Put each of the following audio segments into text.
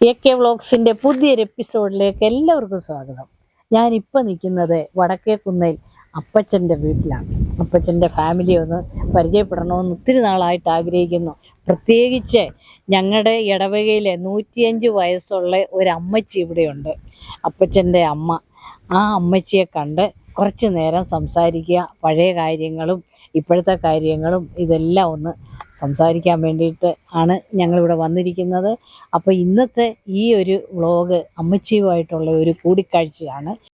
A K വ്ളോഗ്സിന്റെ പുതിയൊരു എപ്പിസോഡിലേക്ക് എല്ലാവർക്കും സ്വാഗതം. ഞാനിപ്പോൾ നിൽക്കുന്നത് വടക്കേ അപ്പച്ചന്റെ വീട്ടിലാണ്. അപ്പച്ചന്റെ ഫാമിലി ഒന്ന് പരിചയപ്പെടണമെന്ന് ഒത്തിരി നാളായിട്ട് ആഗ്രഹിക്കുന്നു. പ്രത്യേകിച്ച് ഞങ്ങളുടെ ഇടവകയിലെ നൂറ്റിയഞ്ച് വയസ്സുള്ള ഒരു അമ്മച്ചി ഇവിടെയുണ്ട്. അപ്പച്ചന്റെ അമ്മ. ആ അമ്മച്ചിയെ കണ്ട് കുറച്ച് നേരം സംസാരിക്കുക പഴയ കാര്യങ്ങളും ഇപ്പോഴത്തെ കാര്യങ്ങളും ഇതെല്ലാം ഒന്ന് സംസാരിക്കാൻ വേണ്ടിയിട്ട് ആണ് ഞങ്ങളിവിടെ വന്നിരിക്കുന്നത്. അപ്പോൾ ഇന്നത്തെ ഈ ഒരു വ്ളോഗ് അമ്മച്ചിയുമായിട്ടുള്ള ഒരു കൂടിക്കാഴ്ചയാണ്.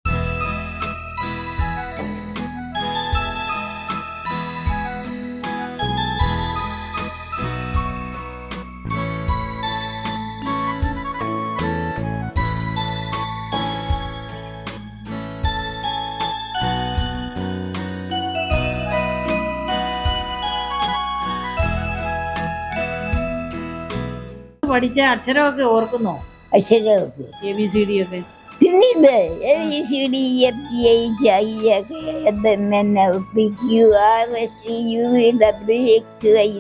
പഠിച്ച അക്ഷരമൊക്കെ ഓർക്കുന്നോ? അക്ഷരമൊക്കെ. എ ബി സി ഡി ഒക്കെ. A B C D F G H I ഒക്കെ M N P Q R S U W X I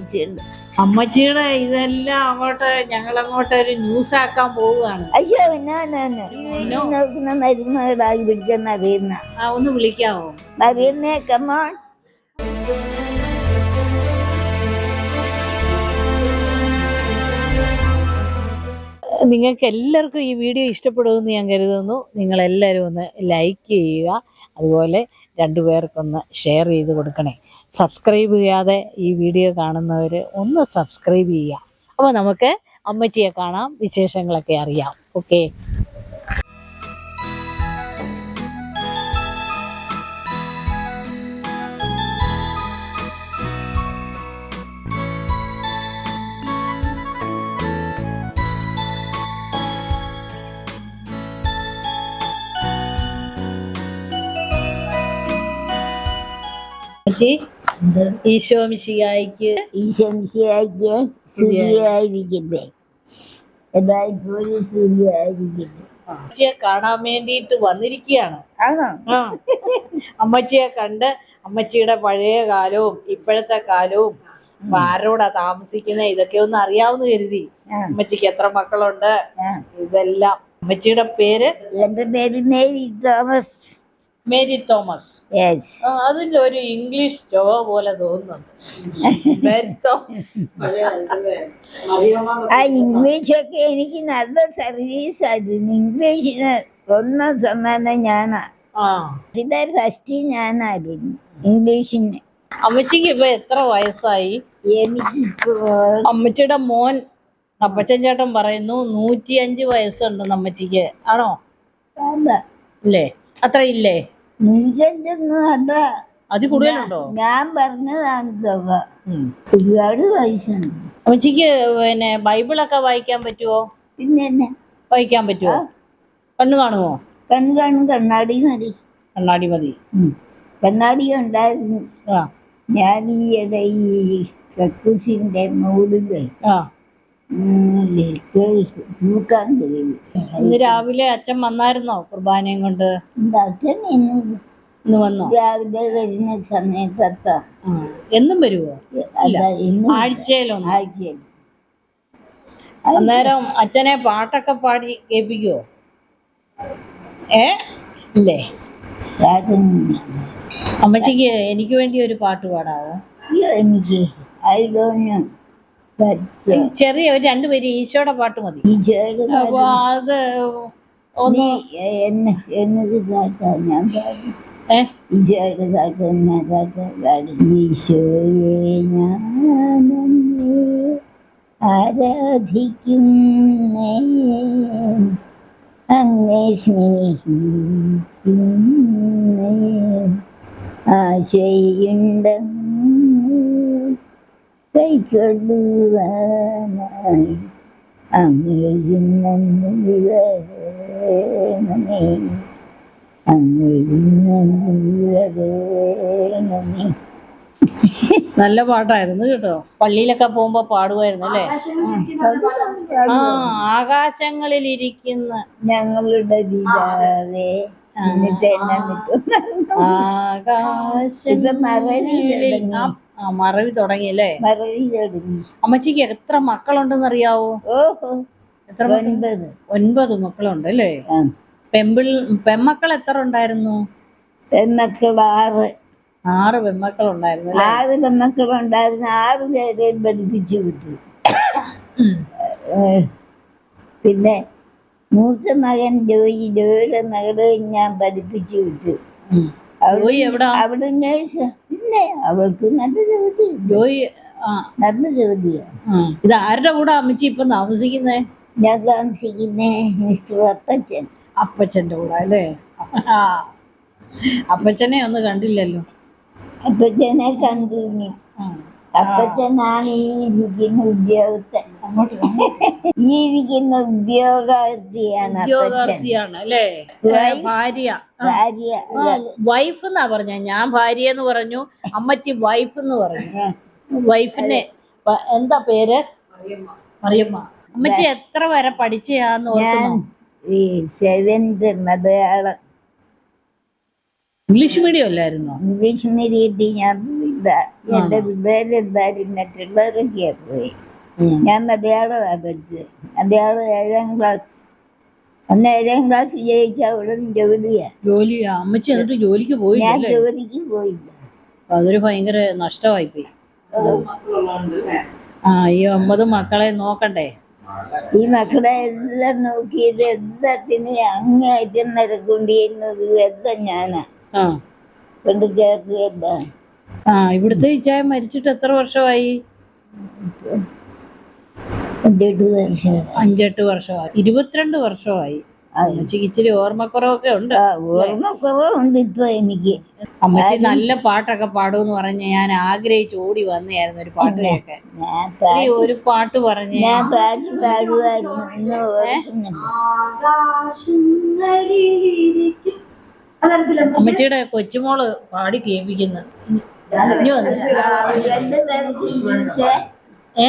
അമ്മച്ചിയുടെ ഇതെല്ലാം അങ്ങോട്ട് ഞങ്ങൾ അങ്ങോട്ട് ഒരു ന്യൂസ് ആക്കാൻ പോവുകയാണ്. അയ്യോ എന്നാണ് നോക്കുന്ന മരുന്നുകളായി പിടിച്ച നവീന ആ ഒന്ന് വിളിക്കാവോ? നവീനെ കമോൺ നിങ്ങൾക്ക് എല്ലാവർക്കും ഈ വീഡിയോ ഇഷ്ടപ്പെടുമെന്ന് ഞാൻ കരുതുന്നു. നിങ്ങളെല്ലാവരും ഒന്ന് ലൈക്ക് ചെയ്യുക. അതുപോലെ രണ്ടുപേർക്കൊന്ന് ഷെയർ ചെയ്ത് കൊടുക്കണേ. സബ്സ്ക്രൈബ് ചെയ്യാതെ ഈ വീഡിയോ കാണുന്നവർ ഒന്ന് സബ്സ്ക്രൈബ് ചെയ്യുക. അപ്പോൾ നമുക്ക് അമ്മച്ചിയെ കാണാം വിശേഷങ്ങളൊക്കെ അറിയാം. ഓക്കെ ഈശോ മിശിയായിക്ക് ഈശംശയായിക്ക് സൂര്യായിരിക്കട്ടെ എല്ലായ്പ്പോഴും സൂര്യായിരിക്കട്ടെ അമ്മച്ചിയെ കാണാൻ വേണ്ടിയിട്ട് വന്നിരിക്കുകയാണ്. അമ്മച്ചിയെ കണ്ട് അമ്മച്ചിയുടെ പഴയ കാലവും ഇപ്പോഴത്തെ കാലവും ആരോടാ താമസിക്കുന്നത് ഇതൊക്കെ ഒന്ന് അറിയാവുന്ന കരുതി. അമ്മച്ചിക്ക് എത്ര മക്കളുണ്ട്? ഇതെല്ലാം അമ്മച്ചിയുടെ പേര്? എന്റെ പേര് മേരി തോമസ്. Mary Thomas. അതിന്റെ ഒരു ഇംഗ്ലീഷ് ചൊവ പോലെ തോന്നുന്നുണ്ട്. മേരി തോമസ്. ആ ഇംഗ്ലീഷൊക്കെ എനിക്ക് നല്ല സർവീസ് ആയിരുന്നു. ഇംഗ്ലീഷിന് ഒന്നാം സമ്മാനം ഞാനാ. ഇതിന്റെ ഫസ്റ്റ് ഞാനായിരുന്നു ഇംഗ്ലീഷിന്. അമ്മച്ചിക്ക് ഇപ്പൊ എത്ര വയസ്സായി? എനിക്ക് അമ്മച്ചിയുടെ മോൻ അപ്പച്ചൻ ചേട്ടൻ പറയുന്നു നൂറ്റിയഞ്ച് വയസ്സുണ്ട് അമ്മച്ചിക്ക്. ആണോ? അല്ലേ അത്ര ഇല്ലേ അത് കൂടുതലുണ്ടോ? ഞാൻ പറഞ്ഞതാണ് തുക. ഒരുപാട് വയസ്സുണ്ട്. അമ്മച്ചിക്ക് പിന്നെ ബൈബിളൊക്കെ വായിക്കാൻ പറ്റുമോ പിന്നെ വായിക്കാൻ പറ്റുമോ കണ്ണു കാണുമോ കണ്ണു കാണും കണ്ണാടി മതി. കണ്ണാടി മതി. കണ്ണാടി ഉണ്ടായിരുന്നു. ഞാൻ ഈയിടെ ഈ കക്കൂസിന്റെ മുകളിൽ കഴിയും ഇന്ന് രാവിലെ അച്ഛൻ വന്നായിരുന്നോ കുർബാനയും കൊണ്ട്? അച്ഛൻ ഇന്ന് ഇന്ന് വന്നോ? രാവിലെ വരുന്ന സമയത്തൊക്കെ. എന്നും വരുവോ? ആഴ്ചയിലോ. ആഴ്ചയിൽ അന്നേരം അച്ഛനെ പാട്ടൊക്കെ പാടി കേൾപ്പിക്കുവോ? ഏ? ഇല്ലേ? അമ്മച്ചിക്ക് എനിക്ക് വേണ്ടി ഒരു പാട്ട് പാടാവോ? എനിക്ക് ചെറിയ ഒരു രണ്ടുപേര് ഈശോയുടെ പാട്ട് മതി. അപ്പൊ അത് ഒന്ന് ഞാൻ ഈശോയെ ഞാനങ്ങേ ആരാധിക്കുന്നേ? അങ്ങേ സ്നേഹിക്കുന്നേ. ആശയുണ്ടെന്ന് കൈക്കൊള്ളുവാനായി അങ്ങയും നന്ദി വരേണമേ അങ്ങേയും നന്ദി വരേണമേ നല്ല പാട്ടായിരുന്നു കേട്ടോ. പള്ളിയിലൊക്കെ പോകുമ്പോ പാടുമായിരുന്നു അല്ലേ? ആ ആകാശങ്ങളിൽ ഇരിക്കുന്ന ഞങ്ങളുടെ ആകാശം എന്നിട്ട് മറവി തുടങ്ങി ആ മറവി തുടങ്ങി അല്ലേ മറവി തുടങ്ങി അമ്മച്ചിക്ക് എത്ര മക്കളുണ്ടെന്ന് അറിയാവോ എത്ര? ഒൻപത്. ഒൻപത് മക്കളുണ്ട് അല്ലേ പെമ്പിൾ പെമ്മക്കൾ എത്ര ഉണ്ടായിരുന്നു? പെമ്മക്കൾ ആറ്. ആറ് പെമ്മക്കൾ ഉണ്ടായിരുന്നു ആറ് ഉണ്ടായിരുന്നു. ആറ് പേരെയും പഠിപ്പിച്ചു വിട്ടു. പിന്നെ മൂത്ത മകൻ ജോയി ജോയിയുടെ മകളെയും ഞാൻ പഠിപ്പിച്ചു വിട്ടു. ജോയി എവിടാ? അവിടെ നേഴ്സ് ഇല്ലേ? അവൾക്ക് നല്ല ജോലി ജോയി ആ. നല്ല ജോലിയാണ് ഇത് ആരുടെ കൂടെ അമ്മച്ചി ഇപ്പൊ താമസിക്കുന്നേ? ഞാൻ താമസിക്കുന്നേ മിസ്റ്റർ അപ്പച്ചൻ. അപ്പച്ചന്റെ കൂടെ അല്ലേ? അപ്പച്ചനെ ഒന്ന് കണ്ടില്ലല്ലോ. അപ്പച്ചനെ കണ്ടു നീ. ആ. അപ്പച്ചനാണ് ഈ ഇരിക്കുന്ന വാ. ഈ ഇരിക്കുന്ന ഉദ്യോഗാർത്ഥിയാണ് അപ്പച്ചൻ ഉദ്യോഗാർത്ഥിയാണ് അല്ലേ? ഭാര്യ. ഭാര്യ വൈഫ് എന്നാ പറഞ്ഞ? ഞാൻ ഭാര്യ എന്ന് പറഞ്ഞു അമ്മച്ചി വൈഫ് എന്ന് പറഞ്ഞു. വൈഫിനെ എന്താ പേര്? മറിയമ്മ. അമ്മച്ചി എത്ര വരെ പഠിച്ചയാന്ന് ഓർക്കുന്നു? ഈ സെവൻത് മലയാളം. ഇംഗ്ലീഷ് മീഡിയം അല്ലായിരുന്നോ? ഇംഗ്ലീഷ് മീഡിയത്തിൽ ഞാൻ എന്റെ പിള്ളേരെല്ലാരും മറ്റുള്ളവരൊക്കെയാ പോയി. ഞാൻ മലയാളമാണ് പഠിച്ചത്. മലയാളം ഏഴാം ക്ലാസ് അന്ന് ഏഴാം ക്ലാസ് ജയിച്ച ഉടൻ ജോലിയാ. ജോലിയാ? അമ്മച്ചി എന്നിട്ട് ജോലിക്ക് പോയി ഞാൻ ജോലിക്ക് പോയില്ല. അതൊരു ഭയങ്കര നഷ്ടമായി പോയി ആ ഈ ഒമ്പത് മക്കളെ നോക്കണ്ടേ? ഈ മക്കളെ എല്ലാം നോക്കിയത് എല്ലാത്തിനും അങ്ങേറ്റം നിരക്കൊണ്ടിരുന്നത് എല്ലാം ഞാനാ കൊണ്ട് ചേർക്കുകയല്ല ആ ഇവിടുത്തെ ഇച്ചായ മരിച്ചിട്ട് എത്ര വർഷമായി? അഞ്ചെട്ട് വർഷം അഞ്ചെട്ട് വർഷമായി. ഇരുപത്തിരണ്ട് വർഷമായി. അമ്മച്ചിക്ക് ഇച്ചിരി ഓർമ്മക്കുറവൊക്കെ ഉണ്ട്. ഓർമ്മക്കുറവുണ്ട് ഇപ്പൊ എനിക്ക്. അമ്മച്ചി നല്ല പാട്ടൊക്കെ പാടുമെന്ന് പറഞ്ഞ് ഞാൻ ആഗ്രഹിച്ച് ഓടി വന്നായിരുന്നു ഒരു പാട്ട് കേൾക്കാൻ. ഒരു പാട്ട് പറഞ്ഞു ഞാൻ പാട്ട് പാടുമായിരുന്നു അമ്മച്ചിയുടെ കൊച്ചുമോൾ പാടി കേൾപ്പിക്കുന്നു. ഇനി വന്ന്. ഏ?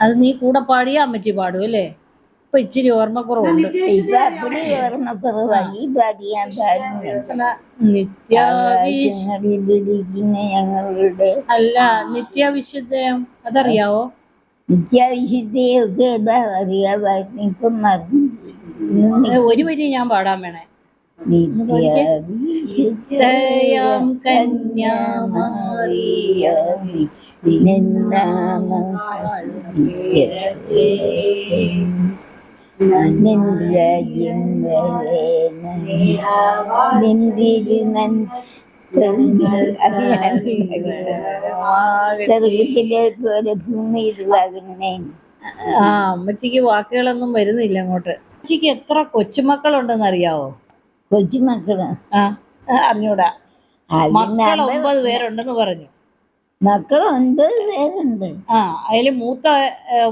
അത് നീ കൂടെ പാടിയ അമ്മച്ചി പാടും അല്ലേ? ഇപ്പൊ ഇച്ചിരി ഓർമ്മക്കുറവുണ്ട്. ഇപ്പൊ അപ്പടി ഓർമ്മക്കുറവാ. ഈ പാട്ട് ഞാൻ പാടുന്നില്ല നിത്യവിശ ആകാശങ്ങളിലിരിക്കുന്ന ഞങ്ങളുടെ അല്ല നിത്യവിശുദ്ധം അതറിയാവോ? എന്താ ഇപ്പം ഒരു വരി ഞാൻ പാടാൻ വേണേ. നിത്യാവിശുദ്ധയം കന്യാമറിയാമി നിന്നാമ ചെറുപ്പത്തിലേക്ക് ഭൂമിയിൽ ആ അമ്മച്ചിക്ക് വാക്കുകളൊന്നും വരുന്നില്ല അങ്ങോട്ട്. അമ്മച്ചിക്ക് എത്ര കൊച്ചുമക്കളുണ്ടെന്ന് അറിയാവോ കൊച്ചുമക്കൾ. ആ അറിഞ്ഞൂടാ. മക്കൾ ഒമ്പത് പേരുണ്ടെന്ന് പറഞ്ഞു. മക്കൾ ഒമ്പത് പേരുണ്ട്. ആ അതിൽ മൂത്ത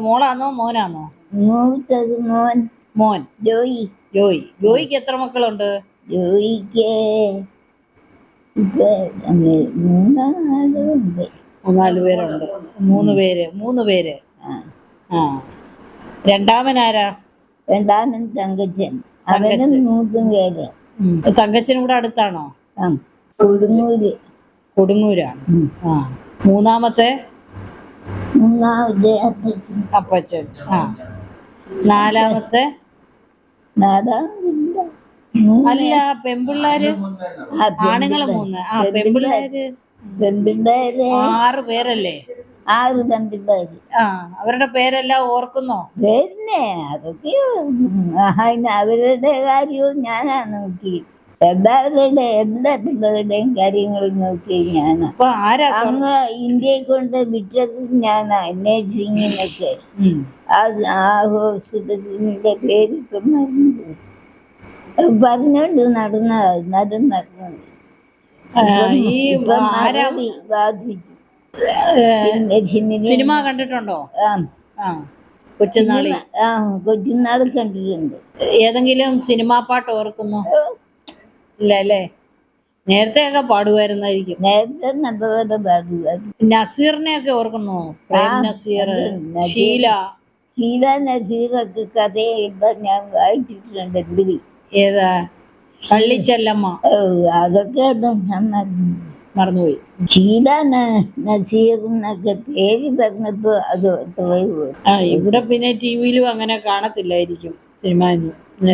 മോളാന്നോ മോനാന്നോ? മൂത്തത് മോൻ. മോൻ. ജോയി. ജോയി. ജോയിക്ക് എത്ര മക്കളുണ്ട്? ജോയിക്ക് ഇപ്പൊ മൂന്നാളുണ്ട് മൂന്നാൽ പേരുണ്ട്. മൂന്ന് പേര് മൂന്ന് പേര്. ആ. രണ്ടാമൻ രണ്ടാമനാരാ? രണ്ടാമൻ തങ്കച്ചൻ. അവനും മൂന്നും പേര്. തങ്കച്ചനും കൂടെ അടുത്താണോ? കൊടുങ്ങൂര്. കൊടുങ്ങൂരാണ്. ആ. മൂന്നാമത്തെ? മൂന്നാമത്തെ അപ്പച്ചൻ. അപ്പച്ചൻ. ആ. നാലാമത്തെ? മൂന്ന് അല്ല പെമ്പിള്ളാര് ആണുങ്ങൾ മൂന്ന്. ആ പെമ്പിള്ളാര്. പെൺപിള്ളേര് ആറ് പേരല്ലേ? ആറ് പെൺപിള്ളേര് ആ അവരുടെ പേരെല്ലാം ഓർക്കുന്നോ? പിന്നെ അതൊക്കെ അവരുടെ കാര്യവും ഞാനാണ് നോക്കി. എല്ലാവരുടെ എല്ലാ പിള്ളേരുടെയും കാര്യങ്ങൾ നോക്കി ഞാനാ. അങ്ങ് ഇന്ത്യയെ കൊണ്ട് വിട്ടത് ഞാനാ നേഴ്സിങ്ങിനൊക്കെ ഉം. ആ ഹോസ്പിറ്റലിന്റെ പേര് ഇപ്പം മറന്നുപോയി. അത് പറഞ്ഞോണ്ട് നടന്ന നടന്നത് ആ, ഈ ഇപ്പം ആരാ ബാധിച്ചു പിന്നെ സിനിമ സിനിമ കണ്ടിട്ടുണ്ടോ? ആ. ആ കൊച്ചുനാളി. ആ കൊച്ചുനാൾ കണ്ടിട്ടുണ്ട്. ഏതെങ്കിലും സിനിമാ പാട്ട് ഓർക്കുന്നു? ഇല്ല അല്ലേ? നേരത്തെ ഒക്കെ പാടുമായിരുന്നായിരിക്കും. നേരത്തെ നല്ലപോലെ പാടുമായിരുന്നു. നസീറിനെ ഒക്കെ ഓർക്കുന്നു? പ്രേം നസീർ നസീർ. ഷീല. ഷീല നസീറൊക്കെ കഥയൊക്കെ ഞാൻ വായിച്ചിട്ടുണ്ട് എഴുതി ഏതാ? കള്ളിച്ചെല്ലമ്മ അതൊക്കെ മറന്നുപോയി. ഷീല ന- നസീർ പേര് പറഞ്ഞപ്പോ അത് ആ ഇവിടെ പിന്നെ ടി വിയിലും അങ്ങനെ കാണത്തില്ലായിരിക്കും സിനിമ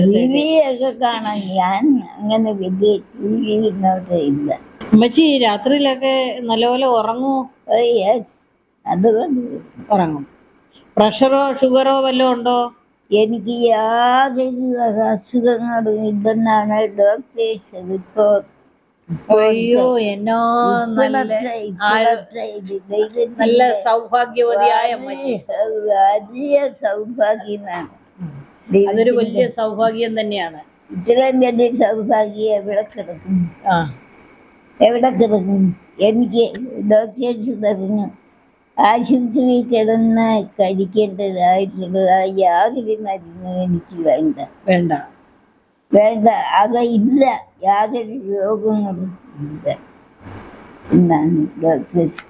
ടി വി ഒക്കെ കാണാൻ ഞാൻ അങ്ങനെ വലിയ ടി വി ഇങ്ങോട്ട് ഇല്ല. അമ്മച്ചി രാത്രിയിലൊക്കെ നല്ലപോലെ ഉറങ്ങുമോ. അത് ഉറങ്ങും. പ്രഷറോ ഷുഗറോ വല്ലതും ഉണ്ടോ? എനിക്ക് യാതൊരു അസുഖങ്ങളും ഇല്ലെന്നാണ് ഡോക്ടേഴ്സ് റിപ്പോർട്ട് അയ്യോ എന്നോ നല്ല സൗഭാഗ്യവതിയായ വലിയ സൗഭാഗ്യമാണ്. അതൊരു വലിയ സൗഭാഗ്യം തന്നെയാണ്. ഇത്രയും വലിയ സൗഭാഗ്യം എവിടെ കിടക്കും? എവിടെ കിടക്കും? എനിക്ക് ഡോക്ടേഴ്സ് പറഞ്ഞു. ആശുപത്രിയിൽ കിടന്ന് കഴിക്കേണ്ടതായിട്ടുള്ളതായ യാതൊരു മരുന്നും എനിക്ക് വേണ്ട. വേണ്ട. വേണ്ട. അത് ഇല്ല. യാതൊരു രോഗങ്ങളും ഇല്ല. എന്നാണ്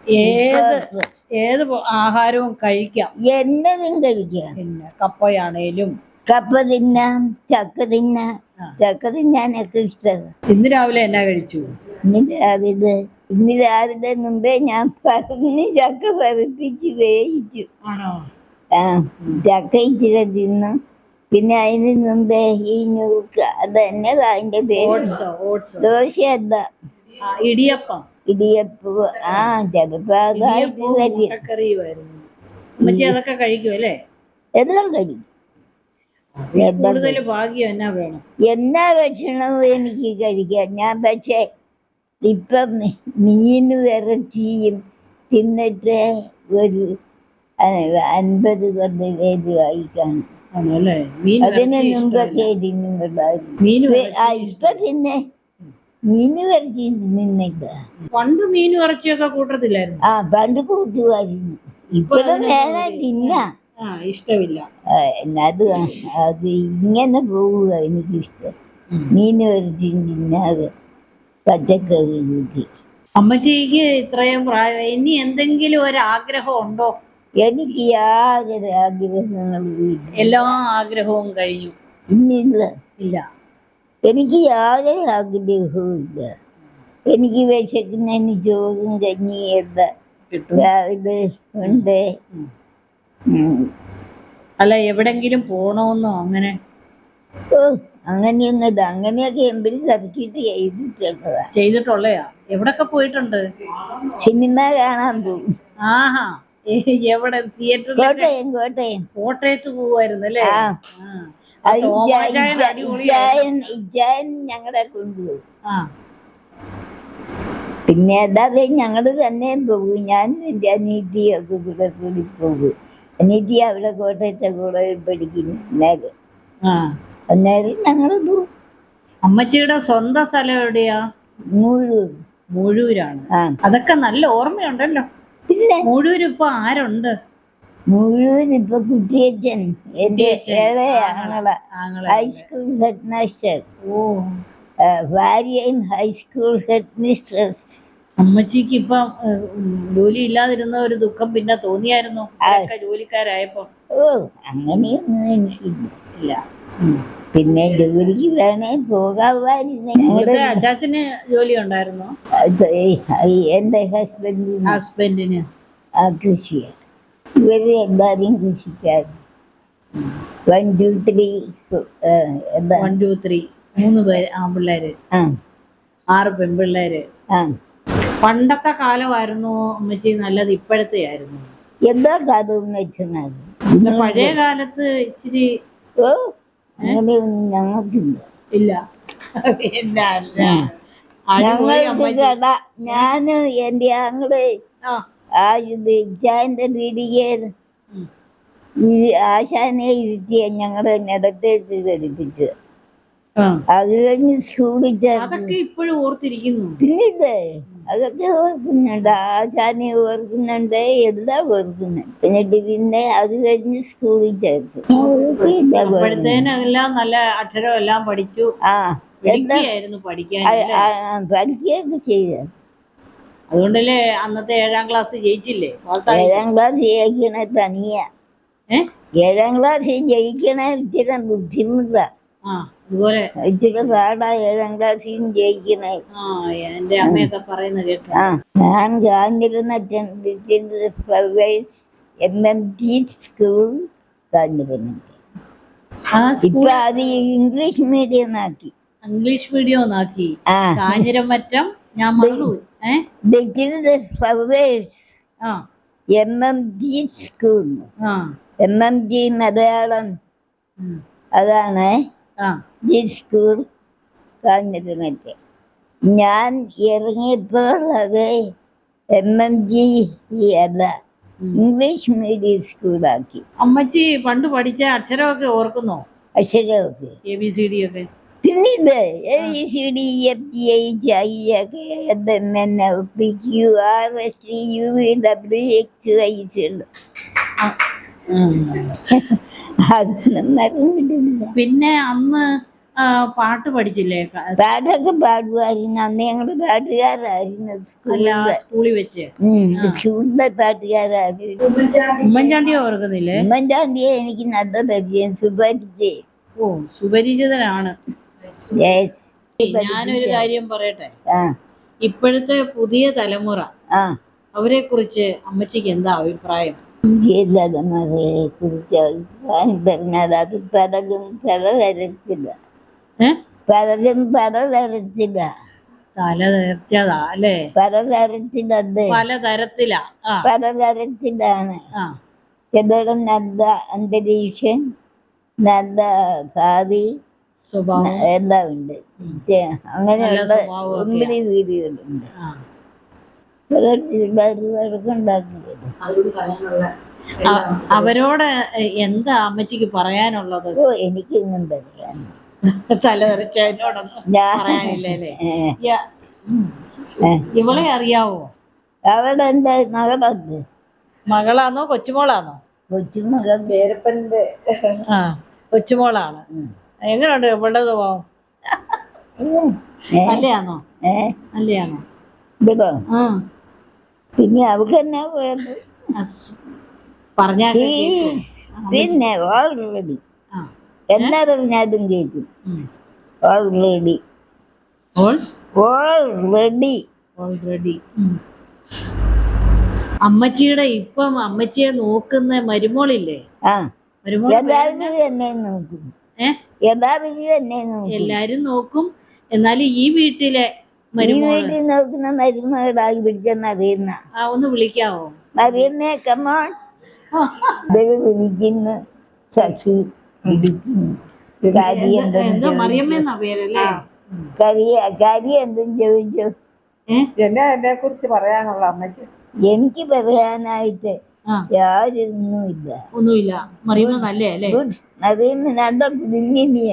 ഏത് ഏത് ആഹാരവും കഴിക്കാം. എന്നതും കഴിക്കാം. പിന്നെ കപ്പയാണേലും. കപ്പ തിന്നാം. ചക്ക തിന്നാം. ചക്ക തിന്നാനൊക്കെ ഇഷ്ടമാണ്. ഇന്ന് രാവിലെ എന്നാ കഴിച്ചു? ഇന്ന് രാവിലെ ഇന്ന് രാവിലെ മുമ്പേ ഞാൻ പറഞ്ഞ് ചക്ക പറിപ്പിച്ച് വേവിച്ചു. ആ ചക്ക ഇച്ചിരി തിന്നു. പിന്നെ അതിന് മുമ്പേ ഈ ഞുറുക്ക് അതന്നെ അതിന്റെ പേര്. ദോശ എന്താ? ഇടിയപ്പം. ഇടിയപ്പ്. ആ വരും അതൊക്കെ കഴിക്കും അല്ലേ? എല്ലാം കഴിക്കും. കൂടുതൽ ഭാഗ്യം എന്നാ വേണം? എന്നാ ഭക്ഷണവും എനിക്ക് കഴിക്കാം. ഞാൻ പക്ഷേ ഇപ്പം മീൻ ഇറച്ചിയും തിന്നിട്ട് ഒരു അൻപത് കൊണ്ട് വേദമായി കാണും അതിന് മുമ്പൊക്കെ ഇപ്പൊ പിന്നെ മീന് ഇറച്ചി തിന്നുന്നില്ല. പണ്ട് മീൻ ഇറച്ചിയൊക്കെ കൂട്ടത്തില്ലായിരുന്നു. ആ പണ്ട് കൂട്ടുമായിരുന്നു. ഇപ്പോഴും വേണം തിന്നാം. ഇഷ്ടമില്ല. അത് അത് ഇങ്ങനെ പോവുക എനിക്കിഷ്ടം. മീൻ ഇറച്ചിയും തിന്നാതെ. പച്ചക്കറി കൂട്ടി അമ്മച്ചിക്ക് ഇത്രയും പ്രായം. ഇനി എന്തെങ്കിലും ഒരു ആഗ്രഹം ഉണ്ടോ എനിക്ക് യാതൊരു ആഗ്രഹങ്ങളും എല്ലാ ആഗ്രഹവും കഴിഞ്ഞു. ഇന്നില്ല ഇല്ല. എനിക്ക് യാതൊരു ആഗ്രഹവും ഇല്ല. എനിക്ക് വിശക്കുന്നതിന് ചോറും കഞ്ഞി എന്താ? കിട്ടും. രാവിലെ ഉണ്ട്. അല്ല എവിടെങ്കിലും പോണോന്നോ അങ്ങനെ? ഓ അങ്ങനെയൊന്നുമില്ല. അങ്ങനെയൊക്കെ എമ്പടി സർക്കിട്ട് ചെയ്തിട്ടുള്ളതാ. ചെയ്തിട്ടുള്ളയാ? എവിടൊക്കെ പോയിട്ടുണ്ട്? സിനിമ കാണാൻ പോകും ആഹാ. എവിടെ? തിയേറ്ററിൽ കോട്ടയം കോട്ടയം. കോട്ടയത്ത് പോവായിരുന്നു അല്ലേ? ഇജായൻ ഞങ്ങളെ കൊണ്ടുപോകും പിന്നെ അല്ലാതെ ഞങ്ങൾ തന്നെ പോകും ഞാൻ എന്റെ അനീതിയൊക്കെ കൂടെ കൂടി പോകും അനീതി അവിടെ കോട്ടയത്തെ കൂടെ പഠിക്കുന്നു. അന്നേരം ഞങ്ങൾ പോകും അമ്മച്ചിയുടെ സ്വന്തം സ്ഥലം എവിടെയാ? മുഴുവൻ മൂഴൂരാണ്. ആ. അതൊക്കെ നല്ല ഓർമ്മയുണ്ടല്ലോ. ഇല്ല. മൂഴൂര് ഇപ്പൊ ആരുണ്ട്? മുഴുവൻ ഇപ്പൊ കുട്ടിയച്ചൻ എന്റെ കുട്ടിയച്ചൻ, ഇളയ ആങ്ങള. ആങ്ങള. ആങ്ങളെ. ഹൈസ്കൂൾ ഹെഡ് മാസ്റ്റർ ഓ. ഭാര്യയും ഹൈസ്കൂൾ ഹെഡ് മിസ്ട്രസ് അമ്മച്ചിക്ക് ഇപ്പം ജോലി ഇല്ലാതിരുന്ന ഒരു ദുഃഖം പിന്നെ തോന്നിയായിരുന്നു? ജോലിക്കാരായപ്പോ. ഓ അങ്ങനെയൊന്നും എനിക്കില്ല. ഇല്ല പിന്നെ ജോലിക്ക് വേണേ പോകാമായിരുന്നു. അച്ചാച്ചന് ജോലി ഉണ്ടായിരുന്നോ? എന്റെ ഹസ്ബൻഡിന്. ഹസ്ബൻഡിന്. ആ കൃഷിയാണ്. ഇവർ എല്ലാവരും കൃഷിക്കാർ one two three one two three മൂന്ന് പേര് ആൺപിള്ളേര് ആറ് പെൺപിള്ളേര് പണ്ടത്തെ കാലമായിരുന്നു അമ്മച്ചി നല്ലത് ഇപ്പോഴത്തെ ആയിരുന്നു എല്ലാ കാലവും പിന്നെ പഴയ കാലത്ത് ഇച്ചിരി ഞങ്ങൾക്കില്ല. ഇല്ല. ഞങ്ങൾക്ക് കട ഞാൻ എന്റെ ആങ്ങളെ ആ. ഇത് ഇച്ചാന്റെ. ഈ ആശാനെ ഇരുത്തിയ ഞങ്ങളെ നിലത്തെടുത്ത് ധരിപ്പിച്ചത്. അത് കഴിഞ്ഞ് സ്കൂളിൽ ചേർത്ത്. ഇപ്പോഴും ഓർത്തിരിക്കുന്നു. പിന്നില്ലേ അതൊക്കെ ഓർക്കുന്നുണ്ട്. ആശാനെ ഓർക്കുന്നുണ്ട് എല്ലാം ഓർക്കുന്നുണ്ട്. എന്നിട്ട് പിന്നെ അത് കഴിഞ്ഞ് സ്കൂളിൽ ചേർത്തു. അപ്പോഴത്തേനെല്ലാം നല്ല അക്ഷരം എല്ലാം പഠിച്ചു. ആ എല്ലാം പഠിക്കുകയൊക്കെ ചെയ്ത. അതുകൊണ്ടല്ലേ അന്നത്തെ ഏഴാം ക്ലാസ് ജയിച്ചില്ലേ? ഏഴാം ക്ലാസ് ജയിക്കണ തനിയ. ഏഴാം ക്ലാസ് ജയിക്കണ ഇത്തിരി ബുദ്ധിമുട്ടാ. ആ അതുപോലെ ഇച്ചിരി പാടാ ഏഴാം ക്ലാസ്സിൽ ജയിക്കണേ ആ എന്റെ അമ്മയൊക്കെ പറയുന്ന കേട്ടു. ഞാൻ കാഞ്ഞിരുന്ന എം എം ടി സ്കൂൾ ഇപ്പൊ അത് ഇംഗ്ലീഷ് മീഡിയം ആക്കി. ഇംഗ്ലീഷ് മീഡിയം ആക്കി. കാഞ്ഞിരം കാഞ്ഞിരമറ്റം ഞാൻ ആ. M M G school M M G Malayalam. അതാണ്. സ്കൂൾ കാഞ്ഞിരുന്നിട്ട് ഞാൻ ഇറങ്ങിയപ്പോൾ അത് എം എം ജി അല്ല. ഇംഗ്ലീഷ് മീഡിയം സ്കൂളാക്കി അമ്മച്ചി പണ്ട് പഠിച്ച അക്ഷരമൊക്കെ ഓർക്കുന്നോ? അക്ഷരമൊക്കെ. എ ബി സി ഡി ഒക്കെ. പിന്നീട് A B C D F G H I ഒക്കെ N N L P Q R S T U W X Y Z പിന്നെ അന്ന് പാട്ട് പഠിച്ചില്ലേ? പാട്ടൊക്കെ പാടുമായിരുന്നു. അന്ന് ഞങ്ങൾ പാട്ടുകാരായിരുന്നു സ്കൂളിൽ. വെച്ച്. സ്കൂളിലെ പാട്ടുകാരായിരുന്നു. ഉമ്മൻചാണ്ടിയെ ഓർക്കുന്നില്ലേ? ഉമ്മൻചാണ്ടിയെ എനിക്ക് നല്ല പരിചയം സുപരിചയം. ഓ സുപരിചിതനാണ്. ഞാനൊരു കാര്യം പറയട്ടെ? ഇപ്പോഴത്തെ പുതിയ തലമുറ അവരെ കുറിച്ച് അമ്മച്ചിക്ക് എന്താ അഭിപ്രായം? ജീവിതമതെ കുറിച്ച് അഭിപ്രായം പറഞ്ഞാൽ അത് അല്ലേ? പലതരത്തിലത് പലതരത്തിലാ ആ. പലതരത്തിലാണ് ആ. ചിലരും നല്ല അന്തരീക്ഷം നല്ല ഭാവി എല്ലാം ഉണ്ട്. അങ്ങനെയുള്ള സ്വഭാവമൊക്കെയാ. വീടുകളുണ്ട് അവരോട് എന്താ അമ്മച്ചിക്ക് പറയാനുള്ളത്? ഓ എനിക്കൊന്നും പറയാൻ തലതെറിച്ച എന്നോടൊന്നും പറയാനില്ല അല്ലേ. ഇവളെ അറിയാവോ? അവളെ എന്താ മകളാണ് മകളാണോ കൊച്ചുമോളാണോ കൊച്ചുമകൾ പേരപ്പന്റെ ആ കൊച്ചുമോളാണ്. എങ്ങനെയുണ്ട് ഇവളുടെ സ്വഭാവം? നല്ലയാണോ ഏ. അല്ലയാണോ ഇതോ ആ. പിന്നെ അവക്ക് എന്നാ പോയത് പറഞ്ഞാ Please. പിന്നെ ഓൾറെഡി ആ. ഞാനും കേട്ടു കേൾക്കും. ഓൾറെഡി ഓൾ ഓൾറെഡി ഓൾറെഡി അമ്മച്ചിയുടെ ഇപ്പം അമ്മച്ചിയെ നോക്കുന്ന മരുമോളില്ലേ? എന്നെ നോക്കും. എല്ലാരും നോക്കും. എന്നാലും ഈ വീട്ടിലെ വീട്ടിൽ നോക്കുന്ന മരുമകളായി പിടിച്ചെന്ന് അറിയുന്ന ഒന്ന് വിളിക്കാവോ? അറിയുന്നേ കമോൺ ഇവർ വിളിക്കുന്നു. സഖി വിളിക്കുന്നു. എന്തും ചോദിച്ചു. എന്നെ എന്നെ കുറിച്ച് പറയാനുള്ള അമ്മയ്ക്ക്. എനിക്ക് പറയാനായിട്ട് യാതൊന്നുമില്ല ഒന്നുമില്ല. മറിയമ്മ നല്ലേ അല്ലേ? ഗുഡ്. നല്ല കുടുങ്ങിനിയ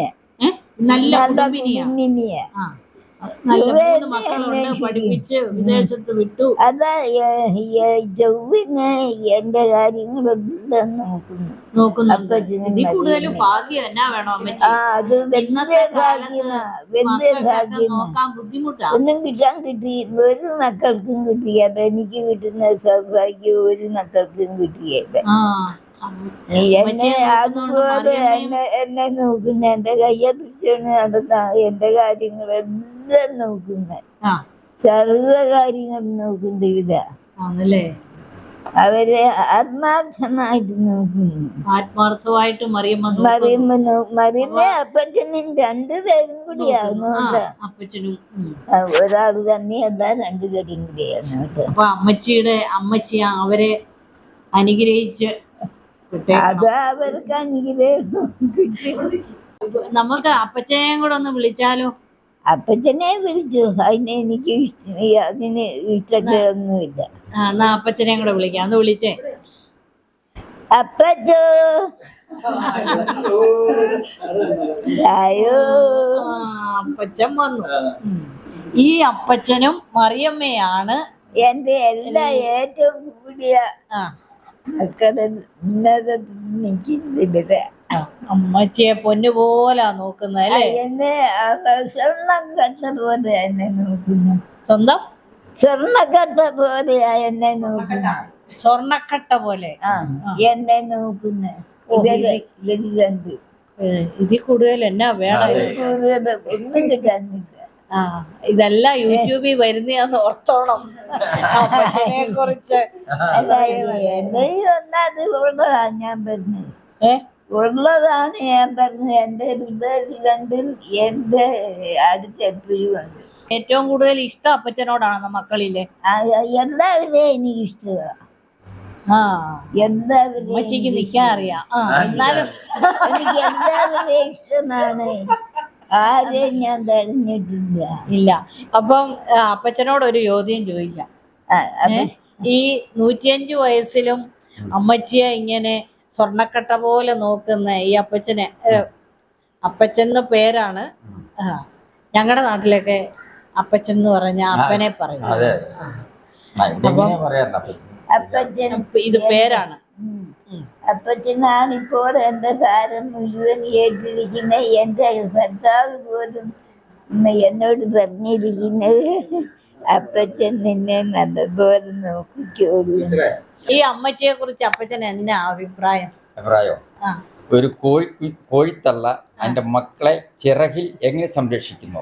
നല്ല കുടുങ്ങിനിയ നല്ല മൂന്ന് ഇവരെ മക്കളുണ്ട്. അന്വേഷിക്കും. പഠിപ്പിച്ച് വിദേശത്ത് വിട്ടു. അതാ ചൊവ്വിന് എന്റെ കാര്യങ്ങളെല്ലാം നോക്കുന്നു. നോക്കുന്നുണ്ട്. അപ്പച്ചനും ഇതിൽ കൂടുതലും മരുമോനും. ഭാഗ്യം എന്നാ വേണോ അമ്മച്ചി? ആ അത് ഇന്നത്തെ വലിയ കാലത്ത് ഭാഗ്യമാ വലിയ മക്കൾക്കൊക്കെ ഭാഗ്യമാ. നോക്കാൻ ബുദ്ധിമുട്ടാ. ഒന്നും കിട്ടാൻ കിട്ടി ഒരു മക്കൾക്കും കിട്ടിയാട്ടെ എനിക്ക് കിട്ടുന്ന സൗഭാഗ്യം ഒരു മക്കൾക്കും നീ എന്നെ അതുപോലെ എന്നെ എന്നെ നോക്കുന്ന. എന്റെ കയ്യെ പിടിച്ചോണ്ട് നടന്ന എന്റെ കാര്യങ്ങളെല്ലാം നോക്കുന്ന. ആ. സർവ കാര്യങ്ങൾ നോക്കുന്നില്ല അവരെ ആത്മാർത്ഥമായിട്ട് നോക്കുന്നു. ആത്മാർത്ഥമായിട്ട് മറിയമ്മ നോക്കുന്നു. മറിയുമ്പോ അപ്പച്ചനും രണ്ടു പേരും കൂടിയാണ് അപ്പച്ചനും. ഒരാൾ തന്നെയല്ല രണ്ടു പേരും അപ്പൊ അമ്മച്ചിയുടെ അമ്മച്ചി അവരെ അനുഗ്രഹിച്ച്. അത് അവർക്ക് അനുഗ്രഹം കിട്ടി നമുക്ക് അപ്പച്ചനെയും കൂടെ ഒന്ന് വിളിച്ചാലോ? അപ്പച്ചനെ വിളിച്ചു. അതിന് എനിക്ക് അതിന് ഇഷ്ടമൊന്നുമില്ല ആ, എന്നാ അപ്പച്ചനെയും കൂടെ വിളിക്കാം. ഒന്ന് വിളിച്ചേ. അപ്പച്ചോ. അയ്യോ അപ്പച്ചൻ വന്നു. ഈ അപ്പച്ചനും മറിയമ്മയാണ് എന്റെ എല്ലാ ഏറ്റവും കൂടിയ നിൽക്കുന്നില്ല അമ്മച്ചിയെ പൊന്നു പോലാ നോക്കുന്നത് അല്ലേ? എന്നെ ആ സ്വർണം കട്ട പോലെ എന്നെ നോക്കുന്നു. സ്വന്തം? സ്വർണക്കട്ട പോലെയാ എന്നെ നോക്കുന്നു. സ്വർണക്കട്ട പോലെ. ആ എന്നെ നോക്കുന്ന. ഇവർ ഇവർ രണ്ട് ഇതിൽ കൂടുതൽ എന്നാ വേണം? കൂടുതൽ ഒന്നും കിട്ടാൻ ഇതെല്ലാം യൂട്യൂബിൽ വരുന്ന ഓർത്തോണം. അപ്പച്ചനെ കുറിച്ച്. ഞാൻ പറഞ്ഞത്. ഉള്ളതാണ് ഞാൻ പറഞ്ഞത്. എന്റെ രണ്ടും എന്റെ അടുത്തെപ്പോഴും ഉണ്ട്. ഏറ്റവും കൂടുതൽ ഇഷ്ടം അപ്പച്ചനോടാണ് മക്കളിലെ? ആ, എല്ലാവരെയും എനിക്ക് ഇഷ്ടമാണ് ആ. അമ്മച്ചിക്ക് നിക്കാൻ അറിയാം. ആ എന്നാലും എനിക്ക് എല്ലാവരെയും ഇഷ്ടമാണ്. ആരെയും ഞാൻ തടഞ്ഞിട്ടില്ല ഇല്ല. അപ്പം അപ്പച്ചനോട് ഒരു ചോദ്യം ചോദിക്കാം. ഈ നൂറ്റിയഞ്ച് വയസ്സിലും അമ്മച്ചിയെ ഇങ്ങനെ സ്വർണക്കട്ട പോലെ നോക്കുന്ന ഈ അപ്പച്ചനെ അപ്പച്ചൻ എന്ന പേരാണ് ഞങ്ങളുടെ നാട്ടിലൊക്കെ അപ്പച്ചൻ എന്ന് പറഞ്ഞ അപ്പനെ പറയും? അപ്പച്ചൻ. ഇത് പേരാണ്. ഉം. എന്റെ കാര്യം മുഴുവൻ ഏറ്റിരിക്കുന്ന എന്റെ ഭർത്താവ് പോലും ഇന്ന് എന്നോട് പറഞ്ഞിരിക്കുന്നത് അപ്പച്ചൻ നിന്നെ നല്ലപോലെ നോക്കിക്കോളൂ. ഈ അമ്മച്ചിയെ കുറിച്ച് അപ്പച്ചൻ എന്നാ അഭിപ്രായം? അഭിപ്രായം? ഒരു കോഴി കോഴിത്തള്ള അതിന്റെ മക്കളെ ചിറകിൽ എങ്ങനെ സംരക്ഷിക്കുന്നു.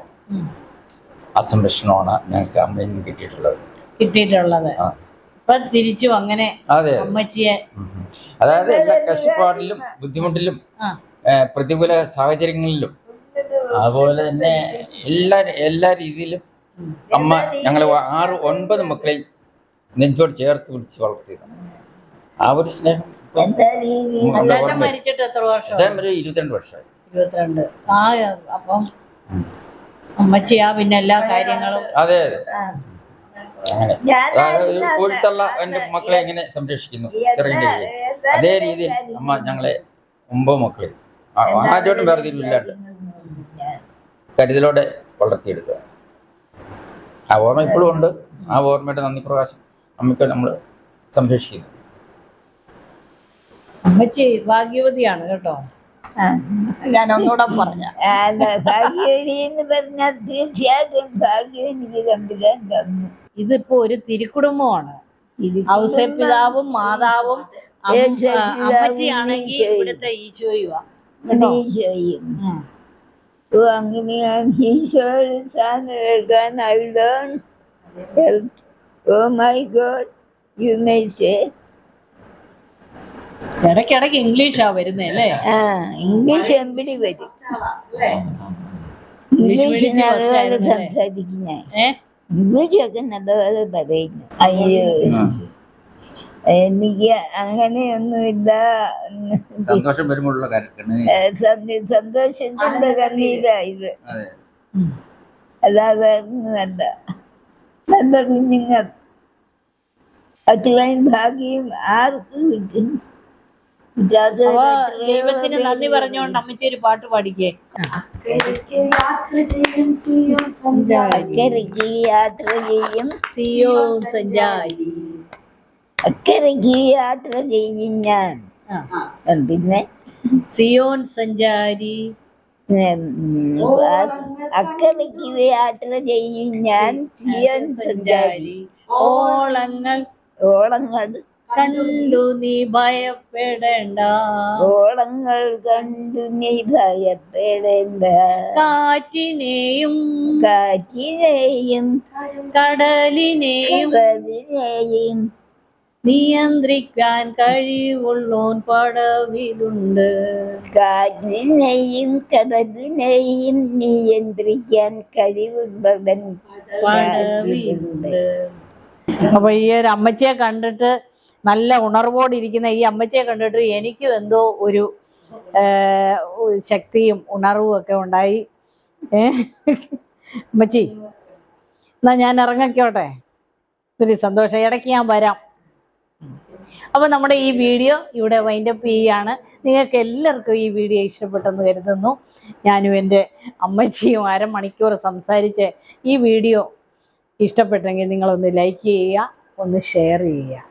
ആ സംരക്ഷണമാണ് ഞങ്ങൾക്ക് അമ്മയിൽ നിന്ന് കിട്ടിയിട്ടുള്ളത്. കിട്ടിയിട്ടുള്ളത്. തിരിച്ചു അങ്ങനെ അതെ അമ്മച്ചിയെ. അതായത് എല്ലാ കഷ്ടപ്പാടിലും ബുദ്ധിമുട്ടിലും പ്രതികൂല സാഹചര്യങ്ങളിലും അതുപോലെ തന്നെ എല്ലാ എല്ലാ രീതിയിലും അമ്മ ഞങ്ങൾ ആറ് ഒൻപത് മക്കളെയും നെഞ്ചോട് ചേർത്ത് പിടിച്ച് വളർത്തിയത് ആ ഒരു സ്നേഹം. മരിച്ചിട്ട് എത്ര വർഷം ഇരുപത്തിരണ്ട് വർഷമായി. ഇരുപത്തിരണ്ട്. ആ അപ്പം അമ്മച്ചിയാ പിന്നെ എല്ലാ കാര്യങ്ങളും അതെ അതെ. അങ്ങനെ. കോഴിത്തള്ള എന്റെ മക്കളെ എങ്ങനെ സംരക്ഷിക്കുന്നു ചെറിയ അതേ രീതിയിൽ അമ്മ ഞങ്ങളെ ഒമ്പത് മക്കളെ. ആ- ആരോടും വേർതിരിവില്ലാണ്ട് കരുതലോടെ വളർത്തിയെടുക്കുക ആ ഓർമ്മ ഇപ്പോഴും ഉണ്ട്. ആ ഓർമ്മയുടെ നന്ദി പ്രകാശം അമ്മയ്ക്ക് നമ്മൾ സംരക്ഷിക്കുന്നു. അമ്മച്ചി ഭാഗ്യവതിയാണ് കേട്ടോ. ഞാൻ ഒന്നുകൂടെ പറഞ്ഞ. ഭാഗ്യവതി എന്ന് പറഞ്ഞാൽ തീർച്ചയായിട്ടും ഭാഗ്യം എനിക്ക് കണ്ടില്ല തന്നു ഇതിപ്പോ ഒരു തിരുക്കുടുംബമാണ് ഔസപിതാവും മാതാവും അമ്മച്ചിയാണെങ്കിൽ. ഇവിടുത്തെ ഈശോയുവാ. ഈശോയും ഓ അങ്ങനെയാണ് ഈശോയുടെ സ്ഥാനം എടുക്കാൻ I learn oh my god you may say ഇടയ്ക്കിടയ്ക്ക് ഇംഗ്ലീഷാ വരുന്നേ അല്ലേ? ആ ഇംഗ്ലീഷ് എമ്പിടി വരും. ഇംഗ്ലീഷ് ഇംഗ്ലീഷ് medium നല്ലപോലെ ആയിരുന്നല്ലേ? സംസാരിക്കുന്നേ നല്ലപോലെ പറയുന്നു അയ്യോ എനിക്ക് അങ്ങനെയൊന്നുമില്ല സന്തോഷം വരുമ്പോഴുള്ള സന്തോഷത്തിന്റെ കണ്ണീരാ ഇത്. അതെ. അല്ലാതെ ഒന്നുമല്ല നല്ല കുഞ്ഞുങ്ങൾ. അത്രയും ഭാഗ്യം ആർക്കും കിട്ടും അപ്പൊ ദൈവത്തിന് നന്ദി പറഞ്ഞുകൊണ്ട് അമ്മച്ചി ഒരു പാട്ട് പാടിക്കേ. അക്കരയ്ക്ക് യാത്ര ചെയ്യും സിയോ സഞ്ചാരി. അക്കരയ്ക്ക് യാത്ര ചെയ്യും ഞാൻ. പിന്നെ? സിയോൻ സഞ്ചാരി. അക്കരയ്ക്ക് യാത്ര ചെയ്യും ഞാൻ. സിയോൻ സഞ്ചാരി. ഓളങ്ങൾ. ഓളങ്ങൾ. കണ്ടു നീ ഭയപ്പെടേണ്ട. ഓളങ്ങൾ കണ്ടു നീ ഭയപ്പെടേണ്ട. കാറ്റിനെയും കാറ്റിനെയും കടലിനെയും കടലിനെയും നിയന്ത്രിക്കാൻ കഴിവുള്ളോൻ പടവിലുണ്ട്. കാറ്റിനെയും കടലിനെയും നിയന്ത്രിക്കാൻ കഴിവുള്ളവൻ പടവിലുണ്ട്. അപ്പൊ ഈ ഒരു അമ്മച്ചിയെ കണ്ടിട്ട് നല്ല ഉണർവോടെ ഇരിക്കുന്ന ഈ അമ്മച്ചിയെ കണ്ടിട്ട് എനിക്കും എന്തോ ഒരു ശക്തിയും ഉണർവും ഒക്കെ ഉണ്ടായി. അമ്മച്ചി എന്നാ ഞാൻ ഇറങ്ങിക്കോട്ടെ. ഒത്തിരി സന്തോഷം. ഇടയ്ക്ക് ഞാൻ വരാം. അപ്പൊ നമ്മുടെ ഈ വീഡിയോ ഇവിടെ വൈൻഡപ്പ് ചെയ്യുകയാണ് നിങ്ങൾക്ക് എല്ലാവർക്കും ഈ വീഡിയോ ഇഷ്ടപ്പെട്ടെന്ന് കരുതുന്നു. ഞാനും എന്റെ അമ്മച്ചിയും അരമണിക്കൂർ സംസാരിച്ച് ഈ വീഡിയോ ഇഷ്ടപ്പെട്ടെങ്കിൽ നിങ്ങളൊന്ന് ലൈക്ക് ചെയ്യുക ഒന്ന് ഷെയർ ചെയ്യുക.